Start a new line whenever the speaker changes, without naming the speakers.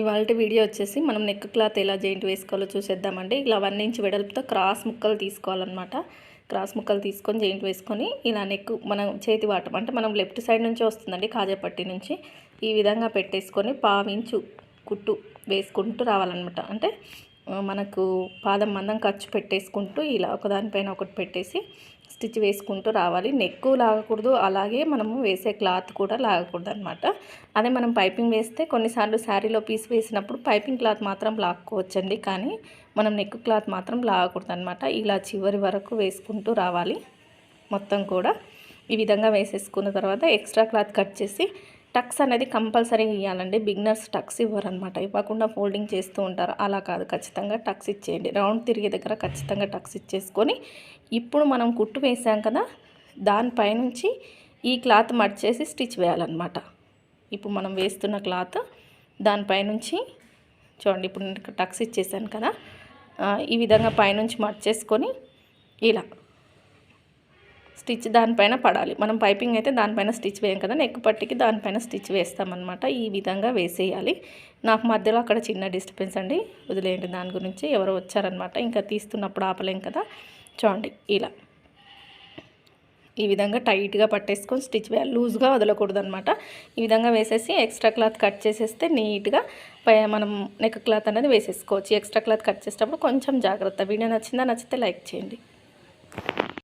ఇవాళ వీడియో వచ్చేసి మనం నెక్ క్లాత్ ఎలా జాయింట్ వేసుకోవాలో చూసేద్దామండి. ఇలా వన్ ఇంచ్ వెడల్పుతో క్రాస్ ముక్కలు తీసుకోవాలన్నమాట. క్రాస్ ముక్కలు తీసుకొని జాయింట్ వేసుకొని ఇలా నెక్ మనం చేతి వాటం అంటే మనం లెఫ్ట్ సైడ్ నుంచి వస్తుందండి కాజాపట్టి నుంచి. ఈ విధంగా పెట్టేసుకొని పావించు కుట్టు వేసుకుంటూ రావాలన్నమాట. అంటే మనకు పాదం మందం ఖర్చు పెట్టేసుకుంటూ ఇలా ఒకదానిపైన ఒకటి పెట్టేసి స్టిచ్ వేసుకుంటూ రావాలి. నెక్ లాగకూడదు అలాగే మనము వేసే క్లాత్ కూడా లాగకూడదు అనమాట అదే మనం పైపింగ్ వేస్తే కొన్నిసార్లు శారీలో పీస్ వేసినప్పుడు పైపింగ్ క్లాత్ మాత్రం లాక్కోవచ్చండి కానీ మనం నెక్ క్లాత్ మాత్రం లాగకూడదు అనమాట ఇలా చివరి వరకు వేసుకుంటూ రావాలి మొత్తం కూడా. ఈ విధంగా వేసేసుకున్న తర్వాత ఎక్స్ట్రా క్లాత్ కట్ చేసి టక్స్ అనేది కంపల్సరీ ఇవ్వాలండి బిగినర్స్ టక్స్ ఇవ్వరనమాట. ఇవ్వకుండా ఫోల్డింగ్ చేస్తూ ఉంటారు. అలా కాదు. ఖచ్చితంగా టక్స్ ఇచ్చేయండి. రౌండ్ తిరిగే దగ్గర ఖచ్చితంగా టక్స్ ఇచ్చేసుకొని ఇప్పుడు మనం కుట్టు వేసాం కదా దానిపైనుంచి ఈ క్లాత్ మడిచేసి స్టిచ్ వేయాలన్నమాట ఇప్పుడు మనం వేస్తున్న క్లాత్ దానిపైనుంచి చూడండి. ఇప్పుడు నేను టక్స్ ఇచ్చేసాను కదా. ఈ విధంగా పైనుంచి మడిచేసుకొని ఇలా స్టిచ్ దానిపైన పడాలి. మనం పైపింగ్ అయితే దానిపైన స్టిచ్ వేయం కదా నెక్ పట్టికి దానిపైన స్టిచ్ వేస్తామన్నమాట. ఈ విధంగా వేసేయాలి. నాకు మధ్యలో అక్కడ చిన్న డిస్టర్బెన్స్ అండి. వదిలేయండి దాని గురించి ఎవరో వచ్చారనమాట ఇంకా తీస్తున్నప్పుడు ఆపలేం కదా. చూడండి ఇలా. ఈ విధంగా టైట్గా పట్టేసుకొని స్టిచ్ వేయాలి. లూజ్గా వదలకూడదు అనమాట ఈ విధంగా వేసేసి ఎక్స్ట్రా క్లాత్ కట్ చేసేస్తే నీట్గా పై మనం నెక్ క్లాత్ అనేది వేసేసుకోవచ్చు. ఎక్స్ట్రా క్లాత్ కట్ చేసేటప్పుడు కొంచెం జాగ్రత్త. వీడియో నచ్చిందా నచ్చితే లైక్ చేయండి.